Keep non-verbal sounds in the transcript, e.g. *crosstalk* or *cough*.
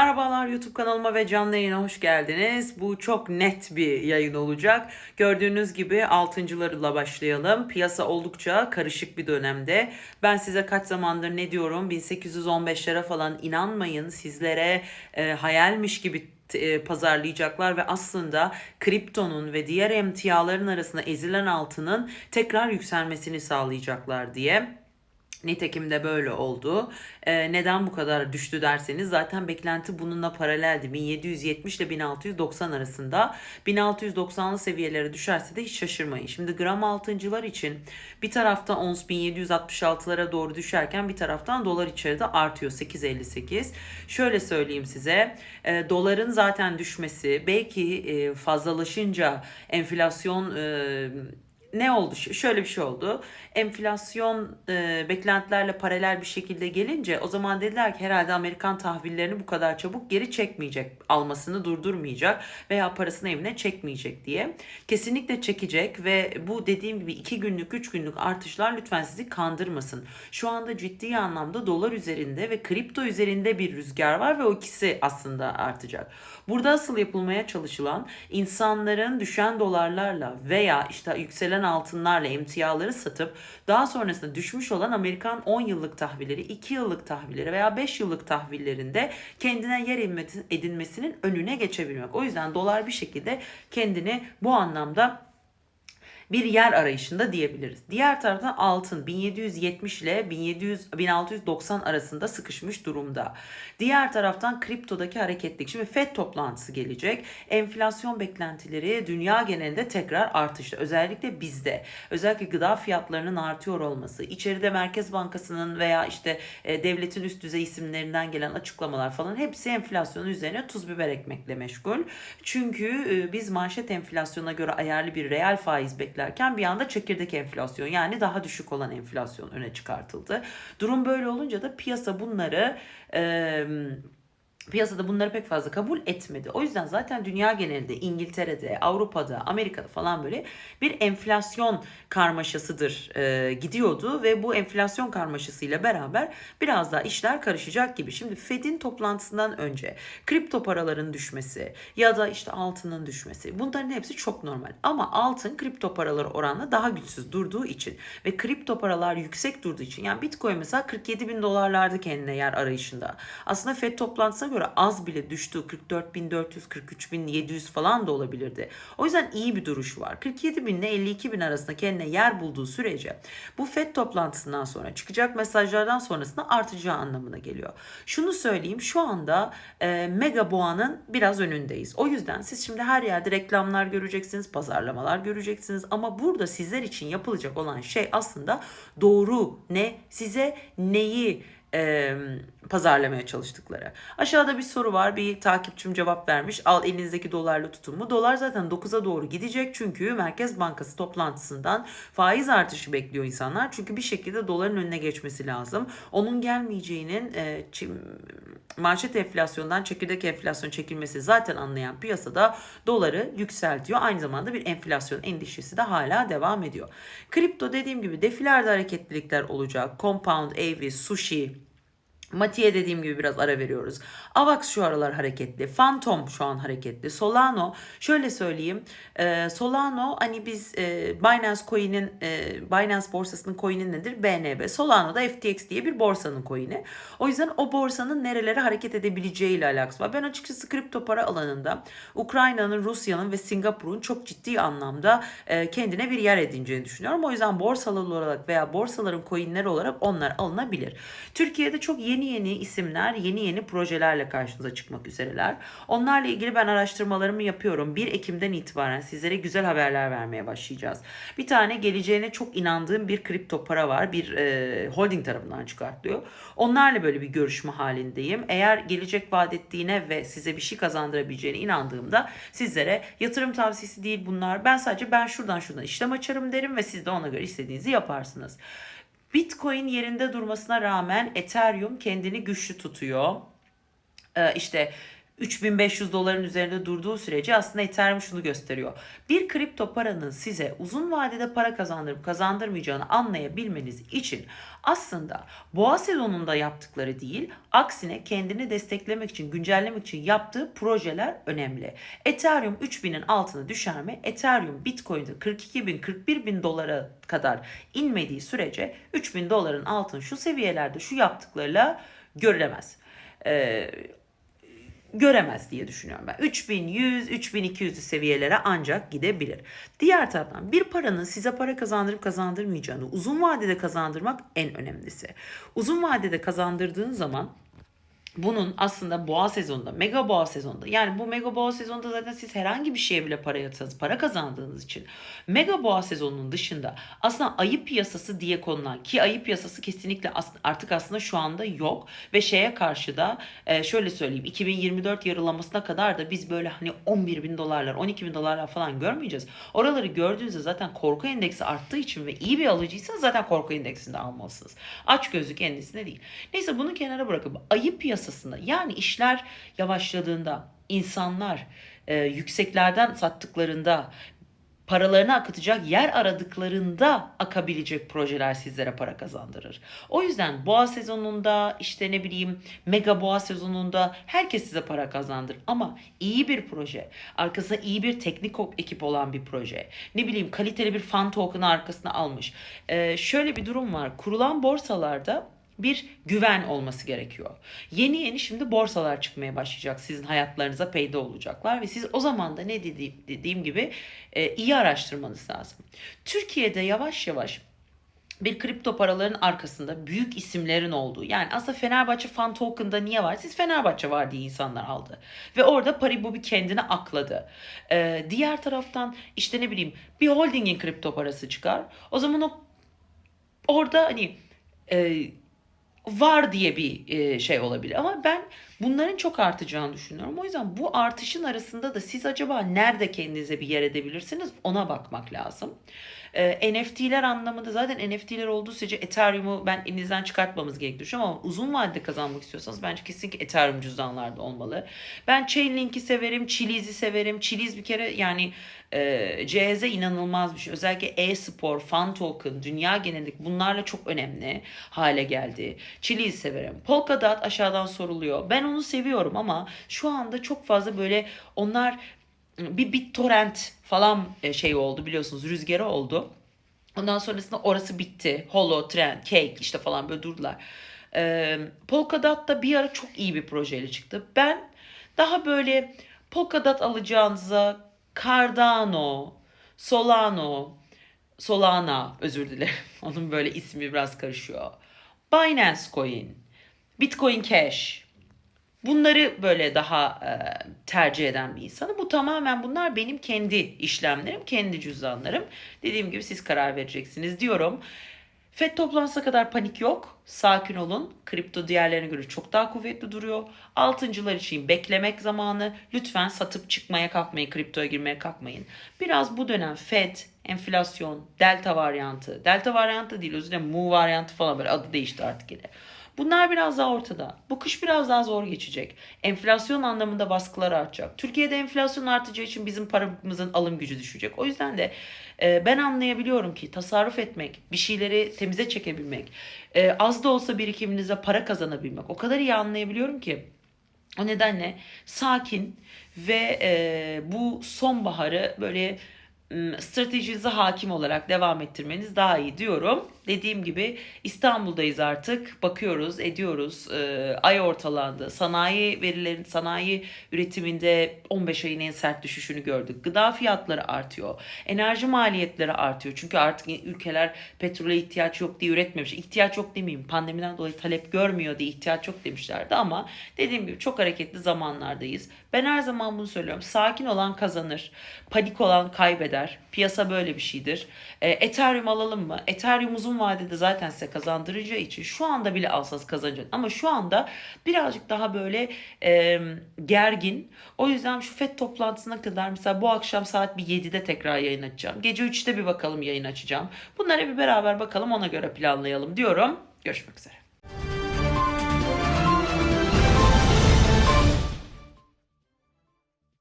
Merhabalar YouTube kanalıma ve canlı yayına hoş geldiniz. Bu çok net bir yayın olacak. Gördüğünüz gibi altıncılarla başlayalım. Piyasa oldukça karışık bir dönemde. Ben size kaç zamandır ne diyorum 1815'lere falan inanmayın. Sizlere e, hayalmiş gibi e, pazarlayacaklar ve aslında kriptonun ve diğer emtiaların arasında ezilen altının tekrar yükselmesini sağlayacaklar diye. Nitekim de böyle oldu. Ee, neden bu kadar düştü derseniz zaten beklenti bununla paraleldi. 1770 ile 1690 arasında 1690'lı seviyelere düşerse de hiç şaşırmayın. Şimdi gram altıncılar için bir tarafta ons 1766'lara doğru düşerken bir taraftan dolar içeride artıyor 8.58. Şöyle söyleyeyim size e, doların zaten düşmesi belki e, fazlalaşınca enflasyon e, ne oldu? Şöyle bir şey oldu. Enflasyon e, beklentilerle paralel bir şekilde gelince o zaman dediler ki herhalde Amerikan tahvillerini bu kadar çabuk geri çekmeyecek, almasını durdurmayacak veya parasını evine çekmeyecek diye. Kesinlikle çekecek ve bu dediğim gibi iki günlük, üç günlük artışlar lütfen sizi kandırmasın. Şu anda ciddi anlamda dolar üzerinde ve kripto üzerinde bir rüzgar var ve o ikisi aslında artacak. Burada asıl yapılmaya çalışılan insanların düşen dolarlarla veya işte yükselen altınlarla emtiaları satıp daha sonrasında düşmüş olan Amerikan 10 yıllık tahvilleri, 2 yıllık tahvilleri veya 5 yıllık tahvillerinde kendine yer edinmesi- edinmesinin önüne geçebilmek. O yüzden dolar bir şekilde kendini bu anlamda bir yer arayışında diyebiliriz. Diğer taraftan altın 1770 ile 1700 1690 arasında sıkışmış durumda. Diğer taraftan kriptodaki hareketlilik. Şimdi FED toplantısı gelecek. Enflasyon beklentileri dünya genelinde tekrar artışta. Özellikle bizde. Özellikle gıda fiyatlarının artıyor olması, içeride Merkez Bankası'nın veya işte e, devletin üst düzey isimlerinden gelen açıklamalar falan hepsi enflasyonun üzerine tuz biber ekmekle meşgul. Çünkü e, biz manşet enflasyona göre ayarlı bir reel faiz beklerken bir anda çekirdek enflasyon yani daha düşük olan enflasyon öne çıkartıldı. Durum böyle olunca da piyasa bunları e, piyasada bunları pek fazla kabul etmedi. O yüzden zaten dünya genelinde İngiltere'de, Avrupa'da, Amerika'da falan böyle bir enflasyon karmaşasıdır e, gidiyordu ve bu enflasyon karmaşasıyla beraber biraz daha işler karışacak gibi. Şimdi Fed'in toplantısından önce kripto paraların düşmesi ya da işte altının düşmesi bunların hepsi çok normal. Ama altın kripto paraları oranla daha güçsüz durduğu için ve kripto paralar yüksek durduğu için yani Bitcoin mesela 47 bin dolarlarda kendine yer arayışında. Aslında Fed toplantısına göre az bile düştü. 44.400, 43.700 falan da olabilirdi. O yüzden iyi bir duruş var. 47 bin ile 52 bin arasında kendine yer bulduğu sürece bu FED toplantısından sonra çıkacak mesajlardan sonrasında artacağı anlamına geliyor. Şunu söyleyeyim şu anda e, mega boğanın biraz önündeyiz. O yüzden siz şimdi her yerde reklamlar göreceksiniz, pazarlamalar göreceksiniz ama burada sizler için yapılacak olan şey aslında doğru ne, size neyi e, pazarlamaya çalıştıkları. Aşağıda bir soru var. Bir takipçim cevap vermiş. Al elinizdeki dolarla tutun mu? Dolar zaten 9'a doğru gidecek. Çünkü Merkez Bankası toplantısından faiz artışı bekliyor insanlar. Çünkü bir şekilde doların önüne geçmesi lazım. Onun gelmeyeceğinin e, manşet enflasyondan çekirdek enflasyon çekilmesi zaten anlayan piyasada doları yükseltiyor. Aynı zamanda bir enflasyon endişesi de hala devam ediyor. Kripto dediğim gibi defilerde hareketlilikler olacak. Compound, AV, Sushi, Mati'ye dediğim gibi biraz ara veriyoruz. Avax şu aralar hareketli. Phantom şu an hareketli. Solano şöyle söyleyeyim. e, Solano hani biz e, Binance Coin'in e, Binance borsasının coin'i nedir? BNB. Solano da FTX diye bir borsanın coin'i. O yüzden o borsanın nerelere hareket edebileceği ile alakası var. Ben açıkçası kripto para alanında Ukrayna'nın, Rusya'nın ve Singapur'un çok ciddi anlamda e, kendine bir yer edineceğini düşünüyorum. O yüzden borsalar olarak veya borsaların coin'leri olarak onlar alınabilir. Türkiye'de çok yeni yeni isimler, yeni yeni projelerle karşınıza çıkmak üzereler. Onlarla ilgili ben araştırmalarımı yapıyorum. 1 Ekim'den itibaren sizlere güzel haberler vermeye başlayacağız. Bir tane geleceğine çok inandığım bir kripto para var. Bir e, holding tarafından çıkartılıyor. Onlarla böyle bir görüşme halindeyim. Eğer gelecek vaat ettiğine ve size bir şey kazandırabileceğine inandığımda sizlere yatırım tavsiyesi değil bunlar. Ben sadece ben şuradan şuradan işlem açarım derim ve siz de ona göre istediğinizi yaparsınız. Bitcoin yerinde durmasına rağmen Ethereum kendini güçlü tutuyor. Ee, işte 3500 doların üzerinde durduğu sürece aslında Ethereum şunu gösteriyor. Bir kripto paranın size uzun vadede para kazandırıp kazandırmayacağını anlayabilmeniz için aslında boğa sezonunda yaptıkları değil, aksine kendini desteklemek için, güncellemek için yaptığı projeler önemli. Ethereum 3000'in altına düşer mi? Ethereum Bitcoin'de 42 bin, 41 bin dolara kadar inmediği sürece 3000 doların altın şu seviyelerde şu yaptıklarıyla görülemez. Ee, göremez diye düşünüyorum ben. 3100, 3200 seviyelere ancak gidebilir. Diğer taraftan bir paranın size para kazandırıp kazandırmayacağını uzun vadede kazandırmak en önemlisi. Uzun vadede kazandırdığın zaman bunun aslında boğa sezonunda, mega boğa sezonunda yani bu mega boğa sezonunda zaten siz herhangi bir şeye bile para yatırsanız, para kazandığınız için mega boğa sezonunun dışında aslında ayı piyasası diye konulan ki ayı piyasası kesinlikle artık aslında şu anda yok ve şeye karşı da e, şöyle söyleyeyim 2024 yarılamasına kadar da biz böyle hani 11 bin dolarlar 12 bin dolarlar falan görmeyeceğiz. Oraları gördüğünüzde zaten korku endeksi arttığı için ve iyi bir alıcıysanız zaten korku endeksinde almalısınız. Aç gözlük endisinde değil. Neyse bunu kenara bırakıp ayı piyasasında yani işler yavaşladığında insanlar e, yükseklerden sattıklarında paralarını akıtacak yer aradıklarında akabilecek projeler sizlere para kazandırır. O yüzden boğa sezonunda işte ne bileyim mega boğa sezonunda herkes size para kazandırır. Ama iyi bir proje, arkasında iyi bir teknik ekip olan bir proje, ne bileyim kaliteli bir fan token'ı arkasına almış. Ee, şöyle bir durum var. Kurulan borsalarda bir güven olması gerekiyor. Yeni yeni şimdi borsalar çıkmaya başlayacak. Sizin hayatlarınıza peyda olacaklar ve siz o zaman da ne dediğim, dediğim gibi e, iyi araştırmanız lazım. Türkiye'de yavaş yavaş bir kripto paraların arkasında büyük isimlerin olduğu. Yani aslında Fenerbahçe fan token'da niye var? Siz Fenerbahçe var diye insanlar aldı. Ve orada Paribu bir kendine akladı. Ee, diğer taraftan işte ne bileyim bir holdingin kripto parası çıkar. O zaman o orada hani e, var diye bir e, şey olabilir. Ama ben bunların çok artacağını düşünüyorum. O yüzden bu artışın arasında da siz acaba nerede kendinize bir yer edebilirsiniz ona bakmak lazım. E, NFT'ler anlamında zaten NFT'ler olduğu sürece Ethereum'u ben elinizden çıkartmamız gerektiğini düşünüyorum ama uzun vadede kazanmak istiyorsanız bence kesinlikle Ethereum cüzdanlarda olmalı. Ben Chainlink'i severim, Chiliz'i severim. Chiliz bir kere yani e, CZ inanılmaz bir şey. Özellikle e-spor, fan token, dünya genelindeki bunlarla çok önemli hale geldi. Chili'yi severim. Polkadot aşağıdan soruluyor. Ben onu seviyorum ama şu anda çok fazla böyle onlar bir BitTorrent falan şey oldu biliyorsunuz rüzgarı oldu. Ondan sonrasında orası bitti. Holo, Trend, Cake işte falan böyle durdular. Ee, Polkadot da bir ara çok iyi bir projeyle çıktı. Ben daha böyle Polkadot alacağınıza Cardano, Solano, Solana özür dilerim. *laughs* Onun böyle ismi biraz karışıyor. Binance Coin, Bitcoin Cash. Bunları böyle daha e, tercih eden bir insanım. Bu tamamen bunlar benim kendi işlemlerim, kendi cüzdanlarım. Dediğim gibi siz karar vereceksiniz diyorum. FED toplantısına kadar panik yok. Sakin olun. Kripto diğerlerine göre çok daha kuvvetli duruyor. Altıncılar için beklemek zamanı. Lütfen satıp çıkmaya kalkmayın. Kriptoya girmeye kalkmayın. Biraz bu dönem FED, enflasyon, delta varyantı. Delta varyantı değil özür dilerim. Mu varyantı falan böyle adı değişti artık yine. Bunlar biraz daha ortada. Bu kış biraz daha zor geçecek. Enflasyon anlamında baskılar artacak. Türkiye'de enflasyon artacağı için bizim paramızın alım gücü düşecek. O yüzden de e, ben anlayabiliyorum ki tasarruf etmek, bir şeyleri temize çekebilmek, e, az da olsa birikiminize para kazanabilmek o kadar iyi anlayabiliyorum ki. O nedenle sakin ve e, bu sonbaharı böyle stratejinize hakim olarak devam ettirmeniz daha iyi diyorum. Dediğim gibi İstanbul'dayız artık. Bakıyoruz, ediyoruz. Ee, ay ortalandı. Sanayi verilerin, sanayi üretiminde 15 ayın en sert düşüşünü gördük. Gıda fiyatları artıyor. Enerji maliyetleri artıyor. Çünkü artık ülkeler petrole ihtiyaç yok diye üretmemiş. İhtiyaç yok demeyeyim. Pandemiden dolayı talep görmüyor diye ihtiyaç yok demişlerdi ama dediğim gibi çok hareketli zamanlardayız. Ben her zaman bunu söylüyorum. Sakin olan kazanır. Panik olan kaybeder. Piyasa böyle bir şeydir. Ee, Ethereum alalım mı? Ethereum uzun vadede zaten size kazandıracağı için şu anda bile alsanız kazanacak. Ama şu anda birazcık daha böyle e, gergin. O yüzden şu FED toplantısına kadar mesela bu akşam saat bir 7'de tekrar yayın açacağım. Gece 3'te bir bakalım yayın açacağım. Bunlara bir beraber bakalım ona göre planlayalım diyorum. Görüşmek üzere.